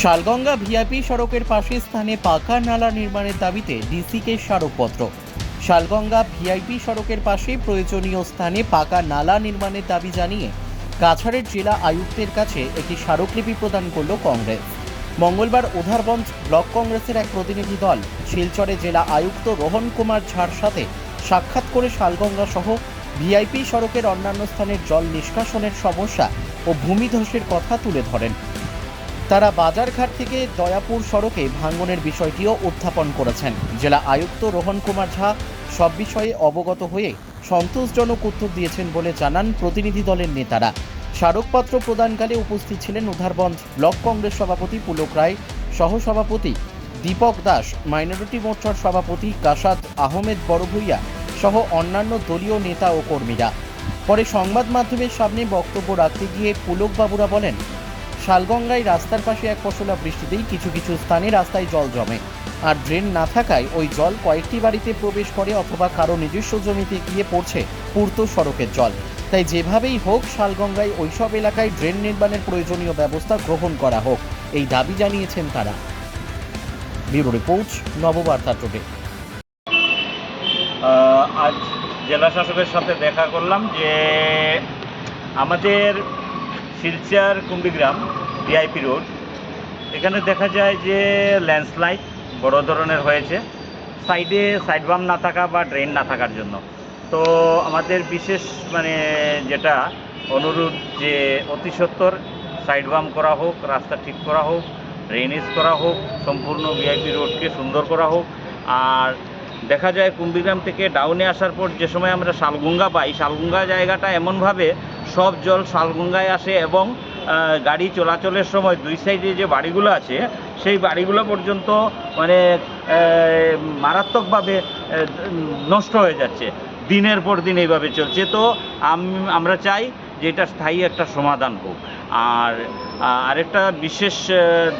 Shalganga VIP সড়কের পাশে স্থানে পাকা নালা নির্মাণের দাবিতে ডিসিকে স্মারকপত্র। শালগঙ্গা ভিআইপি সড়কের পাশে প্রয়োজনীয় স্থানে পাকা নালা নির্মাণের দাবি জানিয়ে কাছাড়ের জেলা আয়ুক্তের কাছে একটি স্মারকলিপি প্রদান করল কংগ্রেস। মঙ্গলবার উধারবঞ্জ ব্লক কংগ্রেসের এক প্রতিনিধি দল শিলচরে জেলা আয়ুক্ত রোহন কুমার ঝাড় সাথে সাক্ষাৎ করে শালগঙ্গা সহ ভিআইপি সড়কের অন্যান্য স্থানের জল নিষ্কাশনের সমস্যা ও ভূমিধসের কথা তুলে ধরেন। তারা বাজারঘাট থেকে দয়াপুর সড়কে ভাঙনের বিষয়টিও উত্থাপন করেছেন। জেলা আয়ুক্ত রোহন কুমার ঝা সব বিষয়ে অবগত হয়ে সন্তোষজনক উত্তর দিয়েছেন বলে জানান প্রতিনিধি দলের নেতারা। স্মারকপত্র প্রদানকালে উপস্থিত ছিলেন উধারবঞ্জ ব্লক কংগ্রেস সভাপতি পুলক রায়, সহসভাপতি দীপক দাস, মাইনরিটি মোর্চার সভাপতি কাসাদ আহমেদ বড়ভূইয়া সহ অন্যান্য দলীয় নেতা ও কর্মীরা। পরে সংবাদ মাধ্যমের সামনে বক্তব্য রাখতে গিয়ে পুলকবাবুরা বলেন শালগঙ্গায় রাস্তার পাশে এক ফসলা বৃষ্টিতেই কিছু কিছু স্থানে রাস্তায় জল জমে। আর ড্রেন না থাকায় ওই জল কয়েকটি বাড়িতে প্রবেশ করে অথবা কারও নিজস্ব জমিতে গিয়ে পড়ছে পূর্ত সড়কের জল। তাই যেভাবেই হোক শালগঙ্গায় ওইসব এলাকায় ড্রেন নির্মাণের প্রয়োজনীয় ব্যবস্থা গ্রহণ করা হোক, এই দাবি জানিয়েছেন তারা। Bureau report, Nababarta today. আজ জেলা শাসকের সাথে দেখা করলাম যে আমাদের শিলচর কুম্বিগ্রাম ভিআইপি রোড। এখানে দেখা যায় যে ল্যান্ডস্লাইড বড় ধরনের হয়েছে। সাইডে সাইড বাম না থাকা বা ড্রেন না থাকার জন্য। তো আমাদের বিশেষ মানে যেটা অনুরোধ যে অতি সত্বর সাইড বাম করা হোক, রাস্তা ঠিক করা হোক ড্রেনেজ করা হোক, সম্পূর্ণ ভিআইপি রোডকে সুন্দর করা হোক। আর দেখা যায় কুম্বিগ্রাম থেকে ডাউনে আসার পর যে সময় আমরা শালগুঙ্গা পাই, শালগুঙ্গা জায়গাটা এমনভাবে সব জল শালগঙ্গায় আসে এবং গাড়ি চলাচলের সময় দুই সাইডে যে বাড়িগুলো আছে, সেই বাড়িগুলো পর্যন্ত মানে মারাত্মকভাবে নষ্ট হয়ে যাচ্ছে। দিনের পর দিন এইভাবে চলছে। তো আমরা চাই যে এটা স্থায়ী একটা সমাধান হোক। আর আরেকটা বিশেষ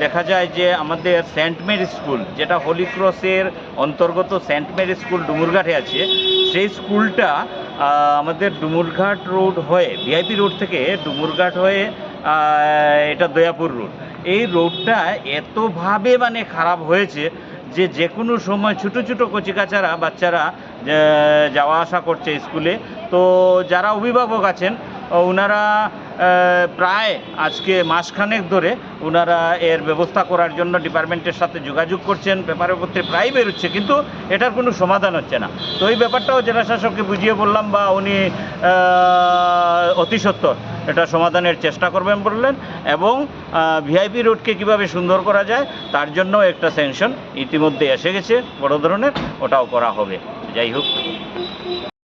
দেখা যায় যে আমাদের সেন্ট মেরি স্কুল, যেটা হোলি ক্রসের অন্তর্গত সেন্ট মেরি স্কুল ডুমুরঘাটে আছে, সেই স্কুলটা আমাদের ডুমুরঘাট রোড হয়ে ভিআইপি রোড থেকে ডুমুরঘাট হয়ে এটা দয়াপুর রোড। এই রোডটা এতভাবে মানে খারাপ হয়েছে যে যে কোনো সময় ছোটো ছোটো কচিকাচারা, বাচ্চারা যাওয়া আসা করছে স্কুলে। তো যারা অভিভাবক আছেন ওনারা প্রায় আজকে মাসখানেক ধরে ওনারা এর ব্যবস্থা করার জন্য ডিপার্টমেন্টের সাথে যোগাযোগ করছেন পেপারের পত্রে প্রায় বেরোচ্ছে কিন্তু এটার কোনো সমাধান হচ্ছে না। তো এই ব্যাপারটাও জেলা শাসককে বুঝিয়ে বললাম বা উনি আহ, অতি সত্বর এটা সমাধানের চেষ্টা করবেন বললেন এবং ভিআইপি রোডকে কীভাবে সুন্দর করা যায় তার জন্য একটা স্যাংশন ইতিমধ্যে এসে গেছে বড় ধরনের ওটাও করা হবে। যাই হোক।